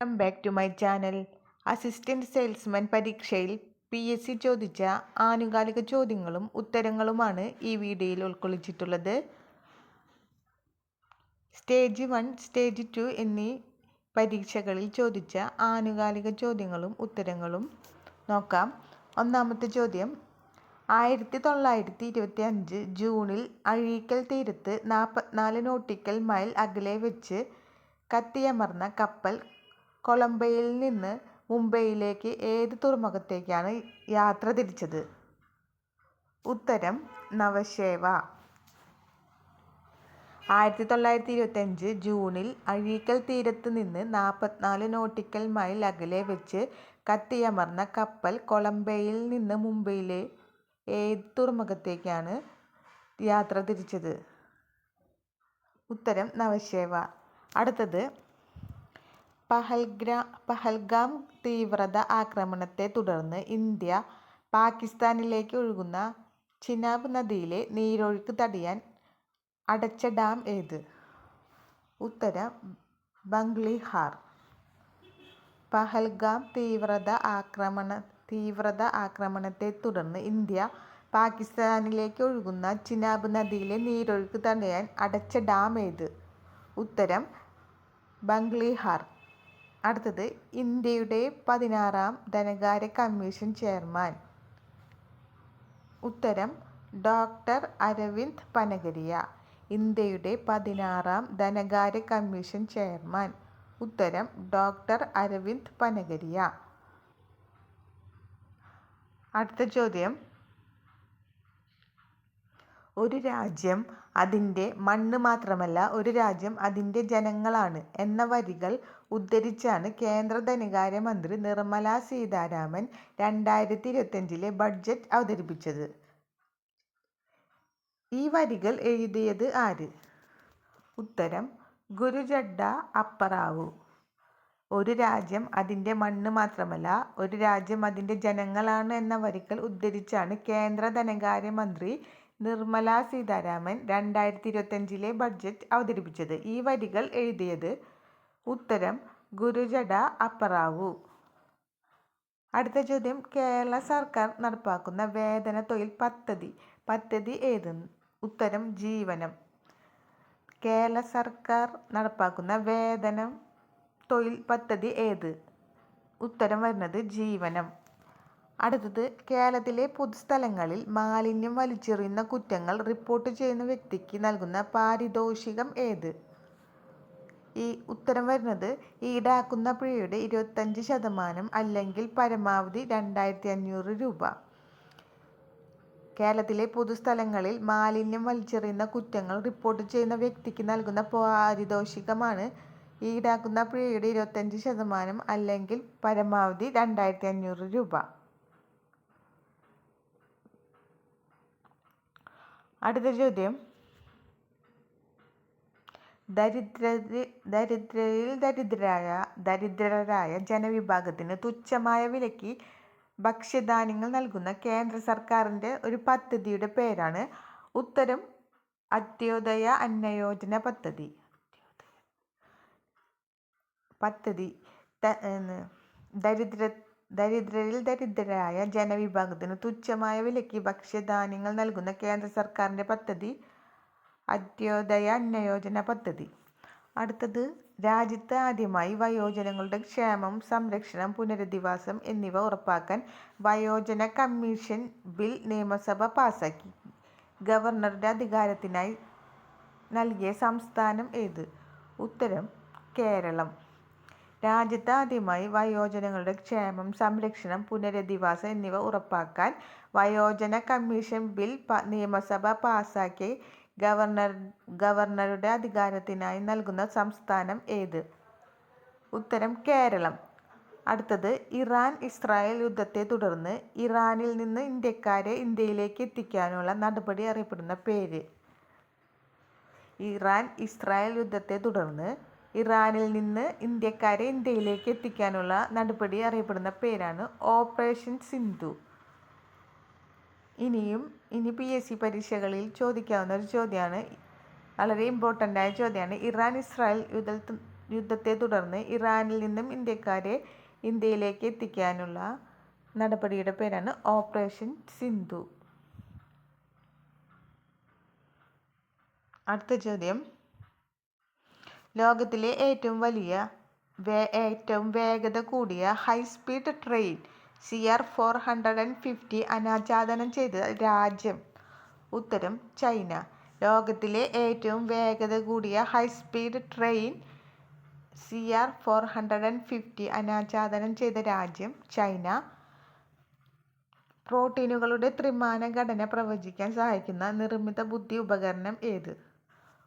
Welcome back to my channel. Assistant salesman പരീക്ഷയിൽ P S C ചോദിച്ച ആനുകാലിക ചോദ്യങ്ങളും ഉത്തരങ്ങളുമാണ് ഈ വീഡിയോയിൽ ഉൾക്കൊള്ളിച്ചിട്ടുള്ളത്. സ്റ്റേജ് വൺ സ്റ്റേജ് ടു എന്നീ പരീക്ഷകളിൽ ചോദിച്ച ആനുകാലിക ചോദ്യങ്ങളും ഉത്തരങ്ങളും നോക്കാം. ഒന്നാമത്തെ ചോദ്യം ആയിരത്തി തൊള്ളായിരത്തി ഇരുപത്തി അഞ്ച് ജൂണിൽ അഴീക്കൽ തീരത്ത് നാൽപ്പത്തിനാല് നോട്ടിക്കൽ മൈൽ അകലെ വെച്ച് കത്തിയമർന്ന കപ്പൽ കൊളംബോയിൽ നിന്ന് മുംബൈയിലേക്ക് ഏത് തുറമുഖത്തേക്കാണ് യാത്ര തിരിച്ചത്? ഉത്തരം നവശേവ. ആയിരത്തി തൊള്ളായിരത്തി ഇരുപത്തഞ്ച് ജൂണിൽ അഴീക്കൽ തീരത്ത് നിന്ന് നാൽപ്പത്തിനാല് നോട്ടിക്കൽ മൈൽ അകലെ വെച്ച് കത്തിയമർന്ന കപ്പൽ കൊളംബോയിൽ നിന്ന് മുംബൈയിലെ ഏത് തുറമുഖത്തേക്കാണ് യാത്ര തിരിച്ചത്? ഉത്തരം നവശേവ. അടുത്തത് പഹൽഗ്രാ പഹൽഗാം തീവ്രത ആക്രമണത്തെ തുടർന്ന് ഇന്ത്യ പാകിസ്ഥാനിലേക്ക് ഒഴുകുന്ന ചിനാബ് നദിയിലെ നീരൊഴുക്ക് തടയാൻ അടച്ച ഡാം ഏത്? ഉത്തരം ബംഗ്ലിഹാർ. പഹൽഗാം തീവ്രത ആക്രമണ തീവ്രത ആക്രമണത്തെ തുടർന്ന് ഇന്ത്യ പാകിസ്ഥാനിലേക്ക് ഒഴുകുന്ന ചിനാബ് നദിയിലെ നീരൊഴുക്ക് തടയാൻ അടച്ച ഡാം ഏത്? ഉത്തരം ബംഗ്ലിഹാർ. അടുത്തത് ഇന്ത്യയുടെ പതിനാറാം ധനകാര്യ കമ്മീഷൻ ചെയർമാൻ. ഉത്തരം ഡോക്ടർ അരവിന്ദ് പനഗരിയ ഇന്ത്യയുടെ പതിനാറാം ധനകാര്യ കമ്മീഷൻ ചെയർമാൻ. ഉത്തരം ഡോക്ടർ അരവിന്ദ് പനഗരിയ. അടുത്ത ചോദ്യം ഒരു രാജ്യം അതിന്റെ മണ്ണ് മാത്രമല്ല ഒരു രാജ്യം അതിന്റെ ജനങ്ങളാണ് എന്ന വരികൾ ഉദ്ധരിച്ചാണ് കേന്ദ്ര ധനകാര്യ മന്ത്രി നിർമ്മല സീതാരാമൻ രണ്ടായിരത്തി ഇരുപത്തഞ്ചിലെ ബഡ്ജറ്റ് അവതരിപ്പിച്ചത്. ഈ വരികൾ എഴുതിയത് ആര്? ഉത്തരം ഗുരുജഡ്ഡ അപ്പറാവു. ഒരു രാജ്യം അതിന്റെ മണ്ണ് മാത്രമല്ല ഒരു രാജ്യം അതിന്റെ ജനങ്ങളാണ് എന്ന വരികൾ ഉദ്ധരിച്ചാണ് കേന്ദ്ര ധനകാര്യ മന്ത്രി നിർമ്മല സീതാരാമൻ രണ്ടായിരത്തി ഇരുപത്തഞ്ചിലെ ബഡ്ജറ്റ് അവതരിപ്പിച്ചത്. ഈ വരികൾ എഴുതിയത് ഉത്തരം ഗുരുജട അപ്പറാവു. അടുത്ത ചോദ്യം കേരള സർക്കാർ നടപ്പാക്കുന്ന വേതന തൊഴിൽ പദ്ധതി. പദ്ധതി ഏത്? ഉത്തരം ജീവനം. കേരള സർക്കാർ നടപ്പാക്കുന്ന വേതനം തൊഴിൽ പദ്ധതി ഏത്? ഉത്തരം വരുന്നത് ജീവനം. അടുത്തത് കേരളത്തിലെ പൊതുസ്ഥലങ്ങളിൽ മാലിന്യം വലിച്ചെറിയുന്ന കുറ്റങ്ങൾ റിപ്പോർട്ട് ചെയ്യുന്ന വ്യക്തിക്ക് നൽകുന്ന പാരിതോഷികം ഏത്? ഈ ഉത്തരം വരുന്നത് ഈടാക്കുന്ന പിഴയുടെ ഇരുപത്തഞ്ച് ശതമാനം അല്ലെങ്കിൽ പരമാവധി രണ്ടായിരത്തി അഞ്ഞൂറ് രൂപ. കേരളത്തിലെ പൊതുസ്ഥലങ്ങളിൽ മാലിന്യം വലിച്ചെറിയുന്ന കുറ്റങ്ങൾ റിപ്പോർട്ട് ചെയ്യുന്ന വ്യക്തിക്ക് നൽകുന്ന പാരിതോഷികമാണ് ഈടാക്കുന്ന പിഴയുടെ ഇരുപത്തഞ്ച് ശതമാനം അല്ലെങ്കിൽ പരമാവധി രണ്ടായിരത്തി അഞ്ഞൂറ് രൂപ. അടുത്ത ചോദ്യം. ദരിദ്ര ദരിദ്രയിൽ ദരിദ്രരായ ദരിദ്രരായ ജനവിഭാഗത്തിന് തുച്ഛമായ വിലയ്ക്ക് ഭക്ഷ്യധാന്യങ്ങൾ നൽകുന്ന കേന്ദ്ര സർക്കാരിന്റെ ഒരു പദ്ധതിയുടെ പേരാണ് ഉത്തരം അത്യോദയ അന്നയോജന പദ്ധതി. പദ്ധതി. ദരിദ്ര ദരിദ്രരിൽ ദരിദ്രരായ ജനവിഭാഗത്തിന് തുച്ഛമായ വിലയ്ക്ക് ഭക്ഷ്യധാന്യങ്ങൾ നൽകുന്ന കേന്ദ്ര സർക്കാരിന്റെ പദ്ധതി അത്യോദയ അന്നയോജന പദ്ധതി. അടുത്തത് രാജ്യത്ത് ആദ്യമായി വയോജനങ്ങളുടെ ക്ഷേമം സംരക്ഷണം പുനരധിവാസം എന്നിവ ഉറപ്പാക്കാൻ വയോജന കമ്മീഷൻ ബിൽ നിയമസഭ പാസാക്കി. ഗവർണറുടെ അധികാരത്തിനായി നൽകിയ സംസ്ഥാനം ഏത്? ഉത്തരം കേരളം. രാജ്യത്ത് ആദ്യമായി വയോജനങ്ങളുടെ ക്ഷേമം സംരക്ഷണം പുനരധിവാസം എന്നിവ ഉറപ്പാക്കാൻ വയോജന കമ്മീഷൻ ബിൽ നിയമസഭ പാസാക്കി. ഗവർണർ ഗവർണറുടെ അധികാരത്തിനായി നൽകുന്ന സംസ്ഥാനം ഏത്? ഉത്തരം കേരളം. അടുത്തത് ഇറാൻ ഇസ്രായേൽ യുദ്ധത്തെ തുടർന്ന് ഇറാനിൽ നിന്ന് ഇന്ത്യക്കാരെ ഇന്ത്യയിലേക്ക് എത്തിക്കാനുള്ള നടപടി അറിയപ്പെടുന്ന പേര്. ഇറാൻ ഇസ്രായേൽ യുദ്ധത്തെ തുടർന്ന് ഇറാനിൽ നിന്ന് ഇന്ത്യക്കാരെ ഇന്ത്യയിലേക്ക് എത്തിക്കാനുള്ള നടപടി അറിയപ്പെടുന്ന പേരാണ് ഓപ്പറേഷൻ സിന്ധു. ഇനിയും ഇനി പി എസ് സി പരീക്ഷകളിൽ ചോദിക്കാവുന്ന ഒരു ചോദ്യമാണ് വളരെ ഇമ്പോർട്ടന്റ് ആയ ചോദ്യമാണ്. ഇറാൻ ഇസ്രായേൽ യുദ്ധ യുദ്ധത്തെ തുടർന്ന് ഇറാനിൽ നിന്നും ഇന്ത്യക്കാരെ ഇന്ത്യയിലേക്ക് എത്തിക്കാനുള്ള നടപടിയുടെ പേരാണ് ഓപ്പറേഷൻ സിന്ധു. അടുത്ത ചോദ്യം. ലോകത്തിലെ ഏറ്റവും വലിയ ഏറ്റവും വേഗത കൂടിയ high speed train C R four hundred and fifty അനാച്ഛാദനം ചെയ്ത രാജ്യം. ഉത്തരം ചൈന. ലോകത്തിലെ ഏറ്റവും വേഗത കൂടിയ high speed train C R four hundred and fifty അനാച്ഛാദനം ചെയ്ത രാജ്യം ചൈന. പ്രോട്ടീനുകളുടെ ത്രിമാന ഘടന പ്രവചിക്കാൻ സഹായിക്കുന്ന നിർമ്മിത ബുദ്ധി ഉപകരണം ഏത്?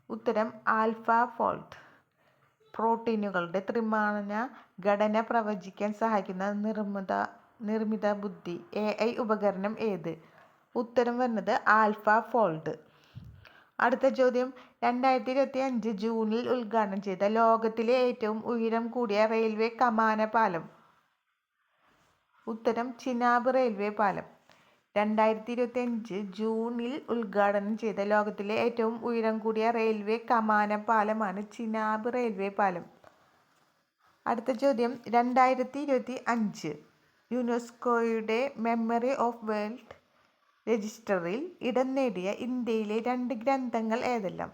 ഉത്തരം ആൽഫ ഫോൾട്ട്. പ്രോട്ടീനുകളുടെ ത്രിമാന ഘടന പ്രവചിക്കാൻ സഹായിക്കുന്ന നിർമ്മിത നിർമ്മിത ബുദ്ധി. എ ഐ ഉപകരണം ഏത്? ഉത്തരം വരുന്നത് ആൽഫ ഫോൾഡ്. അടുത്ത ചോദ്യം. രണ്ടായിരത്തി ഇരുപത്തി അഞ്ച് ജൂണിൽ ഉദ്ഘാടനം ചെയ്ത ലോകത്തിലെ ഏറ്റവും ഉയരം കൂടിയ റെയിൽവേ കമാന പാലം ഉത്തരം ചിനാബ് റെയിൽവേ പാലം. രണ്ടായിരത്തി ഇരുപത്തി അഞ്ച് ജൂണിൽ ഉദ്ഘാടനം ചെയ്ത ലോകത്തിലെ ഏറ്റവും ഉയരം കൂടിയ റെയിൽവേ കമാന പാലമാണ് ചിനാബ് റെയിൽവേ പാലം. അടുത്ത ചോദ്യം രണ്ടായിരത്തി ഇരുപത്തി അഞ്ച് യുനെസ്കോയുടെ മെമ്മറി ഓഫ് വേൾഡ് രജിസ്റ്ററിൽ ഇടം നേടിയ ഇന്ത്യയിലെ രണ്ട് ഗ്രന്ഥങ്ങൾ ഏതെല്ലാം?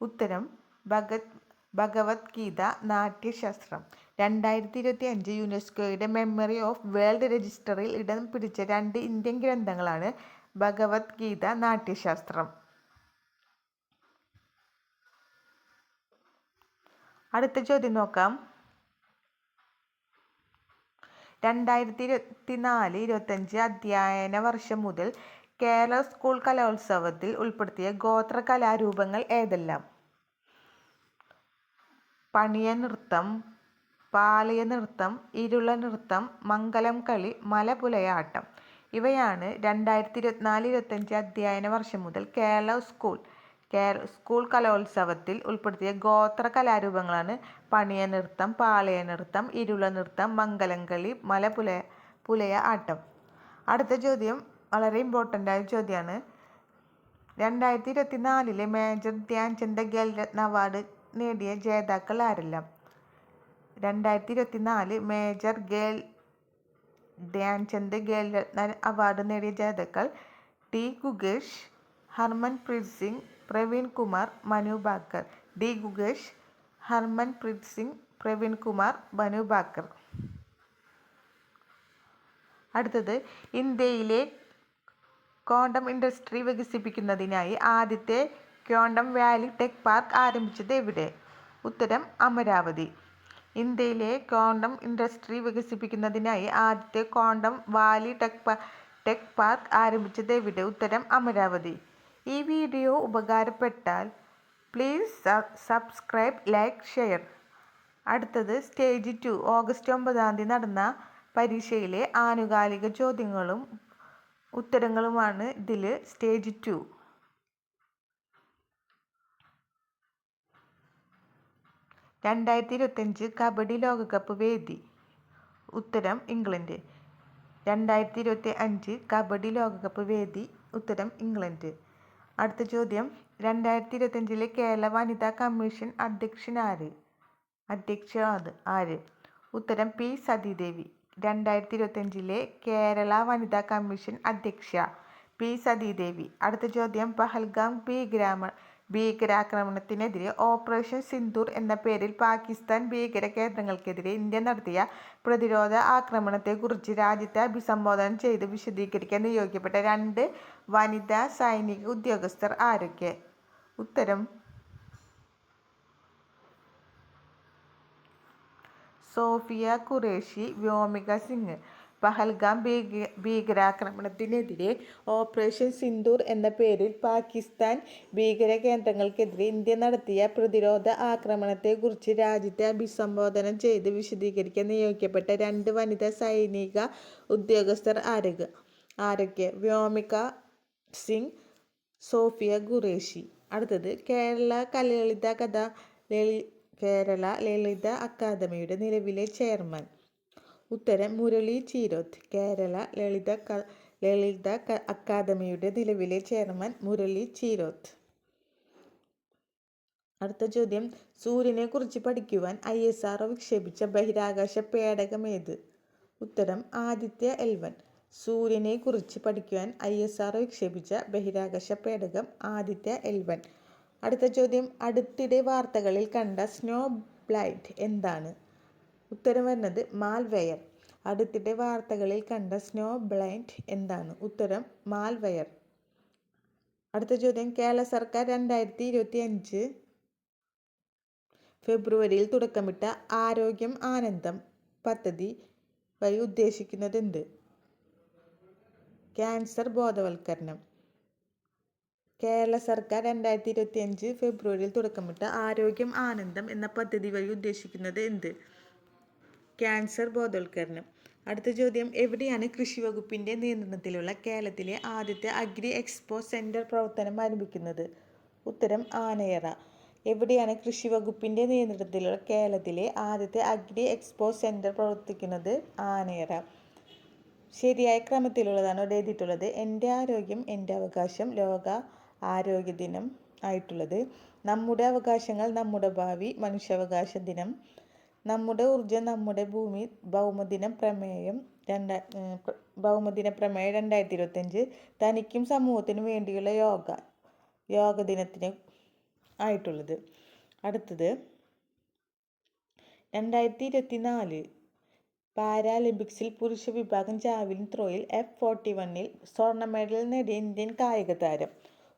ഉത്തരം ഭഗത് ഭഗവത്ഗീത നാട്യശാസ്ത്രം. രണ്ടായിരത്തി ഇരുപത്തി അഞ്ച് യുനെസ്കോയുടെ മെമ്മറി ഓഫ് വേൾഡ് രജിസ്റ്ററിൽ ഇടം പിടിച്ച രണ്ട് ഇന്ത്യൻ ഗ്രന്ഥങ്ങളാണ് ഭഗവത്ഗീത നാട്യശാസ്ത്രം. അടുത്ത ചോദ്യം നോക്കാം. രണ്ടായിരത്തി ഇരുപത്തി നാല് ഇരുപത്തഞ്ച് അധ്യയന വർഷം മുതൽ കേരള സ്കൂൾ കലോത്സവത്തിൽ ഉൾപ്പെടുത്തിയ ഗോത്ര കലാരൂപങ്ങൾ ഏതെല്ലാം? പണിയ നൃത്തം പാലയ നൃത്തം ഇരുള നൃത്തം മംഗലം കളി മലപുലയാട്ടം ഇവയാണ് രണ്ടായിരത്തി ഇരുപത്തിനാല് ഇരുപത്തഞ്ച് അധ്യയന വർഷം മുതൽ കേരള സ്കൂൾ. കേരള സ്കൂൾ കലോത്സവത്തിൽ ഉൾപ്പെടുത്തിയ ഗോത്ര കലാരൂപങ്ങളാണ് പണിയ നൃത്തം പാളയ നൃത്തം ഇരുള നൃത്തം മംഗലം കളി മലപുല പുലയ ആട്ടം. അടുത്ത ചോദ്യം വളരെ ഇമ്പോർട്ടന്റ് ആയ ചോദ്യമാണ്. രണ്ടായിരത്തി ഇരുപത്തിനാലിലെ മേജർ ധ്യാൻചന്ദ് ഖേൽരത്ന അവാർഡ് നേടിയ ജേതാക്കൾ ആരെല്ലാം രണ്ടായിരത്തി ഇരുപത്തിനാല് മേജർ ഗേൽ ധ്യാൻചന്ദ് ഖേൽരത്ന അവാർഡ് നേടിയ ജേതാക്കൾ ടി ഗുഗേഷ് ഹർമൻപ്രീത് സിംഗ് പ്രവീൺ കുമാർ മനു ബാക്കർ. ഡി ഗുഗേഷ് ഹർമൻപ്രീത് സിംഗ് പ്രവീൺ കുമാർ മനു ബാക്കർ. അടുത്തത് ഇന്ത്യയിലെ കോണ്ടം ഇൻഡസ്ട്രി വികസിപ്പിക്കുന്നതിനായി ആദ്യത്തെ ക്വാണ്ടം വാലി ടെക് പാർക്ക് ആരംഭിച്ചത് എവിടെ? ഉത്തരം അമരാവതി. ഇന്ത്യയിലെ ക്വാണ്ടം ഇൻഡസ്ട്രി വികസിപ്പിക്കുന്നതിനായി ആദ്യത്തെ quantum valley tech tech park ആരംഭിച്ചത് എവിടെ? ഉത്തരം അമരാവതി. ഈ വീഡിയോ ഉപകാരപ്പെട്ടാൽ പ്ലീസ് സബ്സ്ക്രൈബ് ലൈക്ക് ഷെയർ. അടുത്തത് സ്റ്റേജ് ടു. ഓഗസ്റ്റ് ഒമ്പതാം തീയതി നടന്ന പരീക്ഷയിലെ ആനുകാലിക ചോദ്യങ്ങളും ഉത്തരങ്ങളുമാണ് ഇതിൽ സ്റ്റേജ് ടു. രണ്ടായിരത്തി ഇരുപത്തഞ്ച് കബഡി ലോകകപ്പ് വേദി. ഉത്തരം ഇംഗ്ലണ്ട്. രണ്ടായിരത്തി ഇരുപത്തി അഞ്ച് കബഡി ലോകകപ്പ് വേദി ഉത്തരം ഇംഗ്ലണ്ട്. അടുത്ത ചോദ്യം. രണ്ടായിരത്തി ഇരുപത്തഞ്ചിലെ കേരള വനിതാ കമ്മീഷൻ അധ്യക്ഷനാര്? അധ്യക്ഷ ആര്? ഉത്തരം പി സതീദേവി. രണ്ടായിരത്തി ഇരുപത്തഞ്ചിലെ കേരള വനിതാ കമ്മീഷൻ അധ്യക്ഷ പി സതീദേവി. അടുത്ത ചോദ്യം. പഹൽഗാം ഭീകരാമ ഭീകരാക്രമണത്തിനെതിരെ ഓപ്പറേഷൻ സിന്ദൂർ എന്ന പേരിൽ പാകിസ്ഥാൻ ഭീകര കേന്ദ്രങ്ങൾക്കെതിരെ ഇന്ത്യ നടത്തിയ പ്രതിരോധ ആക്രമണത്തെക്കുറിച്ച് രാജ്യത്തെ അഭിസംബോധന ചെയ്ത് വിശദീകരിക്കാൻ നിയോഗിക്കപ്പെട്ട രണ്ട് വനിതാ സൈനിക ഉദ്യോഗസ്ഥർ ആരൊക്കെ? ഉത്തരം. സോഫിയ ഖുറേഷി വ്യോമിക സിംഗ് പഹൽഗാം ഭീക ഭീകരാക്രമണത്തിനെതിരെ ഓപ്പറേഷൻ സിന്ദൂർ എന്ന പേരിൽ പാകിസ്ഥാൻ ഭീകര കേന്ദ്രങ്ങൾക്കെതിരെ ഇന്ത്യ നടത്തിയ പ്രതിരോധ ആക്രമണത്തെക്കുറിച്ച് രാജ്യത്തെ അഭിസംബോധന ചെയ്ത് വിശദീകരിക്കാൻ നിയോഗിക്കപ്പെട്ട രണ്ട് വനിതാ സൈനിക ഉദ്യോഗസ്ഥർ ആരഗ് ആരൊക്കെ വ്യോമിക സിംഗ് സോഫിയ ഖുറേഷി. അടുത്തത് കേരള കലളിത കഥ കേരള ലളിത അക്കാദമിയുടെ നിലവിലെ ചെയർമാൻ. ഉത്തരം മുരളി ചീരോത്ത്. കേരള ലളിത ലളിത അക്കാദമിയുടെ നിലവിലെ ചെയർമാൻ മുരളി ചീരോത്ത്. അടുത്ത ചോദ്യം. സൂര്യനെക്കുറിച്ച് പഠിക്കുവാൻ ഐ എസ് ആർ വിക്ഷേപിച്ച ബഹിരാകാശ പേടകം പേടകമേത് ഉത്തരം ആദിത്യ എൽവൻ. സൂര്യനെ സൂര്യനെക്കുറിച്ച് പഠിക്കുവാൻ ഐ എസ് ആർ വിക്ഷേപിച്ച ബഹിരാകാശ പേടകം ആദിത്യ എൽവൻ. അടുത്ത ചോദ്യം. അടുത്തിടെ വാർത്തകളിൽ കണ്ട സ്നോ ബ്ലൈറ്റ് എന്താണ്? ഉത്തരം വരുന്നത് മാൽവെയർ. അടുത്തിടെ വാർത്തകളിൽ കണ്ട സ്നോ ബ്ലൈൻഡ് എന്താണ്? ഉത്തരം മാൽവെയർ. അടുത്ത ചോദ്യം കേരള സർക്കാർ രണ്ടായിരത്തി ഇരുപത്തി അഞ്ച് ഫെബ്രുവരിയിൽ തുടക്കമിട്ട ആരോഗ്യം ആനന്ദം പദ്ധതി വഴി ഉദ്ദേശിക്കുന്നത് എന്ത് ക്യാൻസർ ബോധവൽക്കരണം. കേരള സർക്കാർ രണ്ടായിരത്തി ഇരുപത്തി അഞ്ച് ഫെബ്രുവരിയിൽ തുടക്കമിട്ട ആരോഗ്യം ആനന്ദം എന്ന പദ്ധതി വഴി ഉദ്ദേശിക്കുന്നത് എന്ത്? ക്യാൻസർ ബോധവൽക്കരണം. അടുത്ത ചോദ്യം എവിടെയാണ് കൃഷി വകുപ്പിന്റെ നിയന്ത്രണത്തിലുള്ള കേരളത്തിലെ ആദ്യത്തെ അഗ്രി എക്സ്പോ സെന്റർ പ്രവർത്തനം ആരംഭിക്കുന്നത്? ഉത്തരം ആനയറ. എവിടെയാണ് കൃഷി വകുപ്പിന്റെ നിയന്ത്രണത്തിലുള്ള കേരളത്തിലെ ആദ്യത്തെ അഗ്രി എക്സ്പോ സെന്റർ പ്രവർത്തിക്കുന്നത്? ആനയറ. ശരിയായ ക്രമത്തിലുള്ളതാണ് ഇവിടെ എഴുതിയിട്ടുള്ളത്. എന്റെ ആരോഗ്യം എന്റെ അവകാശം ലോക ആരോഗ്യ ദിനം ആയിട്ടുള്ളത്. നമ്മുടെ അവകാശങ്ങൾ നമ്മുടെ ഭാവി മനുഷ്യാവകാശ ദിനം നമ്മുടെ ഊർജം നമ്മുടെ ഭൂമി ഭൗമദിന പ്രമേയം രണ്ട ഭൗമദിന പ്രമേയം രണ്ടായിരത്തി ഇരുപത്തഞ്ച് തനിക്കും സമൂഹത്തിനും വേണ്ടിയുള്ള യോഗ യോഗ ദിനത്തിന് ആയിട്ടുള്ളത്. അടുത്തത് രണ്ടായിരത്തി ഇരുപത്തി നാല് പാരാലിമ്പിക്സിൽ പുരുഷ വിഭാഗം ജാവലിൻ ത്രോയിൽ എഫ് ഫോർട്ടി വണ്ണിൽ സ്വർണ മെഡൽ നേടിയ ഇന്ത്യൻ കായിക താരം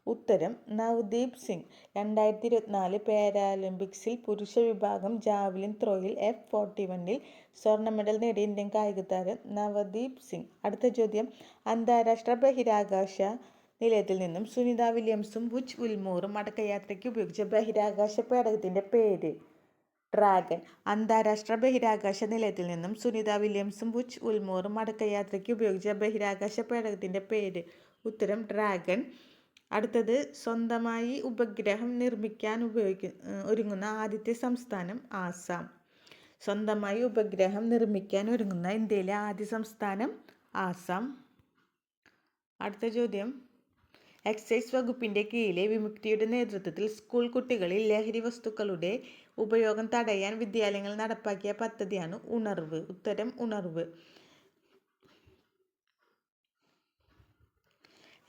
ഉത്തരം നവദീപ് സിംഗ്. രണ്ടായിരത്തി ഇരുപത്തിനാല് പാരാലിമ്പിക്സിൽ പുരുഷ വിഭാഗം ജാവലിൻ ത്രോയിൽ എഫ് ഫോർട്ടി വണ്ണിൽ സ്വർണ മെഡൽ നേടിയ ഇന്ത്യൻ കായിക താരം നവദീപ് സിംഗ്. അടുത്ത ചോദ്യം അന്താരാഷ്ട്ര ബഹിരാകാശ നിലയത്തിൽ നിന്നും സുനിത വില്യംസും ബുച്ച് വിൽമോറും മടക്കയാത്രയ്ക്ക് ഉപയോഗിച്ച ബഹിരാകാശ പേടകത്തിന്റെ പേര് ഡ്രാഗൺ. അന്താരാഷ്ട്ര ബഹിരാകാശ നിലയത്തിൽ നിന്നും സുനിത വില്യംസും ബുച്ച് ഉൽമോറും മടക്കയാത്രയ്ക്ക് ഉപയോഗിച്ച ബഹിരാകാശ പേടകത്തിന്റെ പേര് ഉത്തരം ഡ്രാഗൺ. അടുത്തത് സ്വന്തമായി ഉപഗ്രഹം നിർമ്മിക്കാൻ ഉപയോഗിക്ക ഒരുങ്ങുന്ന ആദ്യത്തെ സംസ്ഥാനം ആസാം. സ്വന്തമായി ഉപഗ്രഹം നിർമ്മിക്കാൻ ഒരുങ്ങുന്ന ഇന്ത്യയിലെ ആദ്യ സംസ്ഥാനം ആസാം. അടുത്ത ചോദ്യം. എക്സൈസ് വകുപ്പിന്റെ കീഴിലെ വിമുക്തിയുടെ നേതൃത്വത്തിൽ സ്കൂൾ കുട്ടികളിൽ ലഹരി വസ്തുക്കളുടെ ഉപയോഗം തടയാൻ വിദ്യാലയങ്ങൾ നടപ്പാക്കിയ പദ്ധതിയാണ് ഉണർവ് ഉത്തരം ഉണർവ്.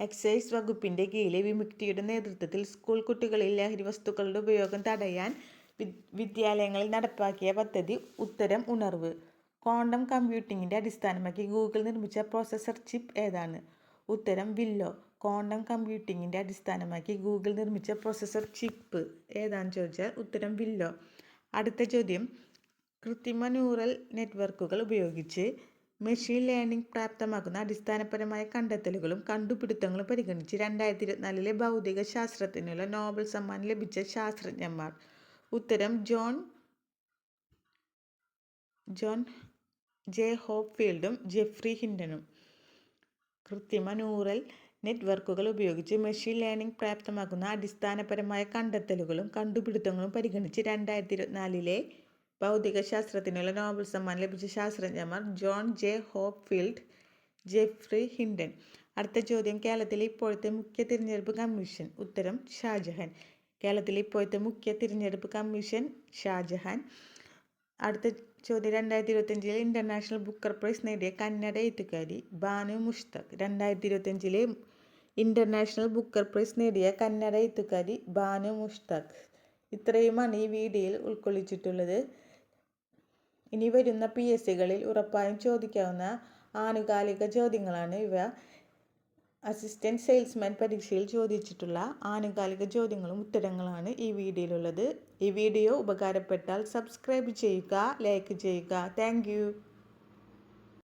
എക്സൈസ് വകുപ്പിന്റെ കീഴിലെ വിമുക്തിയുടെ നേതൃത്വത്തിൽ സ്കൂൾ കുട്ടികളിൽ ലഹരി വസ്തുക്കളുടെ ഉപയോഗം തടയാൻ വിദ്യാലയങ്ങളിൽ നടപ്പാക്കിയ പദ്ധതി ഉത്തരം ഉണർവ്. ക്വാണ്ടം കമ്പ്യൂട്ടിങ്ങിന്റെ അടിസ്ഥാനമാക്കി ഗൂഗിൾ നിർമ്മിച്ച പ്രോസസ്സർ ചിപ്പ് ഏതാണ്? ഉത്തരം വില്ലോ. ക്വാണ്ടം കമ്പ്യൂട്ടിങ്ങിന്റെ അടിസ്ഥാനമാക്കി ഗൂഗിൾ നിർമ്മിച്ച പ്രോസസ്സർ ചിപ്പ് ഏതാണെന്ന് ചോദിച്ചാൽ ഉത്തരം വില്ലോ. അടുത്ത ചോദ്യം. കൃത്രിമ ന്യൂറൽ നെറ്റ്വർക്കുകൾ ഉപയോഗിച്ച് മെഷീൻ ലേണിംഗ് പ്രാപ്തമാക്കുന്ന അടിസ്ഥാനപരമായ കണ്ടെത്തലുകളും കണ്ടുപിടുത്തങ്ങളും പരിഗണിച്ച് രണ്ടായിരത്തി ഇരുപത്തിനാലിലെ ഭൗതിക ശാസ്ത്രത്തിനുള്ള നോബൽ സമ്മാനം ലഭിച്ച ശാസ്ത്രജ്ഞന്മാർ. ഉത്തരം ജോൺ ജോൺ ജെ ഹോപ്പ് ഫീൽഡും ജെഫ്രി ഹിൻഡനും. കൃത്രിമ ന്യൂറൽ നെറ്റ്വർക്കുകൾ ഉപയോഗിച്ച് മെഷീൻ ലേണിംഗ് പ്രാപ്തമാക്കുന്ന അടിസ്ഥാനപരമായ കണ്ടെത്തലുകളും കണ്ടുപിടുത്തങ്ങളും പരിഗണിച്ച് രണ്ടായിരത്തി ഇരുപത്തിനാലിലെ ഭൗതികശാസ്ത്രത്തിനുള്ള നോബൽ സമ്മാനം ലഭിച്ച ശാസ്ത്രജ്ഞന്മാർ John J Hopfield Geoffrey Hinton. അടുത്ത ചോദ്യം. കേരളത്തിലെ ഇപ്പോഴത്തെ മുഖ്യ തിരഞ്ഞെടുപ്പ് കമ്മീഷൻ ഉത്തരം ഷാജഹാൻ. കേരളത്തിലെ ഇപ്പോഴത്തെ മുഖ്യ തിരഞ്ഞെടുപ്പ് കമ്മീഷൻ ഷാജഹാൻ. അടുത്ത ചോദ്യം. രണ്ടായിരത്തി ഇരുപത്തഞ്ചിലെ ഇന്റർനാഷണൽ ബുക്കർ പ്രൈസ് നേടിയ കന്നഡ എഴുത്തുകാരി ബാനു മുഷ്തഖ്. രണ്ടായിരത്തി ഇരുപത്തഞ്ചിലെ ഇന്റർനാഷണൽ ബുക്കർ പ്രൈസ് നേടിയ കന്നഡ എഴുത്തുകാരി ബാനു മുഷ്തഖ്. ഇത്രയുമാണ് ഈ വീഡിയോയിൽ ഉൾക്കൊള്ളിച്ചിട്ടുള്ളത്. ഇനി വരുന്ന പി എസ് സികളിൽ ഉറപ്പായും ചോദിക്കാവുന്ന ആനുകാലിക ചോദ്യങ്ങളാണ് ഇവ. അസിസ്റ്റന്റ് സെയിൽസ്മാൻ പരീക്ഷയിൽ ചോദിച്ചിട്ടുള്ള ആനുകാലിക ചോദ്യങ്ങളും ഉത്തരങ്ങളാണ് ഈ വീഡിയോയിലുള്ളത്. ഈ വീഡിയോ ഉപകാരപ്പെട്ടാൽ സബ്സ്ക്രൈബ് ചെയ്യുക ലൈക്ക് ചെയ്യുക. താങ്ക്